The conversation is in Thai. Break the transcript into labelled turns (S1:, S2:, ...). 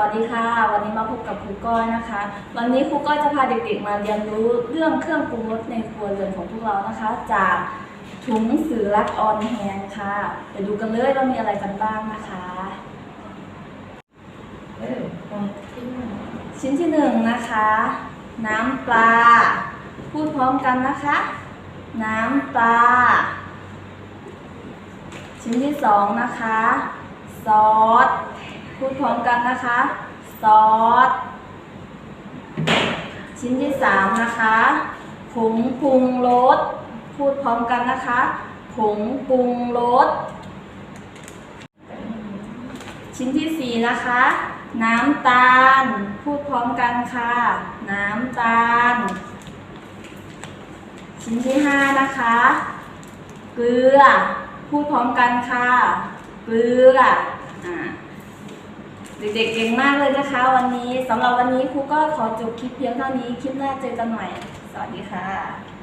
S1: วัสดีค่ะ วันนี้มาพบกับครูก้อยนะคะ วันนี้ครูก้อยจะพาเด็กๆมาเรียนรู้เรื่องเครื่องปรุงรสในครัวเรือนของพวกเรานะคะ จากถุงสื่อรักออนแฮนค่ะ ไปดูกันเลยว่ามีอะไรกันบ้างนะคะ
S2: เออ
S1: ชิ้นที่หนึ่งนะคะ น้ำปลา พูดพร้อมกันนะคะ น้ำปลา ชิ้นที่สองนะคะ ซอส พูดพร้อมกันนะคะ ซอส ชิ้นที่สามนะคะผงปรุงรส พูดพร้อมกันนะคะผงปรุงรส ชิ้นที่สี่นะคะ น้ำตาล พูดพร้อมกันค่ะ น้ำตาล ชิ้นที่ห้านะคะ เกลือ พูดพร้อมกันค่ะ เกลือ เด็กๆเก่งมากเลยนะคะ วันนี้สำหรับวันนี้ครูก็ขอจบคลิปเพียงเท่านี้ คลิปหน้าเจอกันใหม่ สวัสดีค่ะ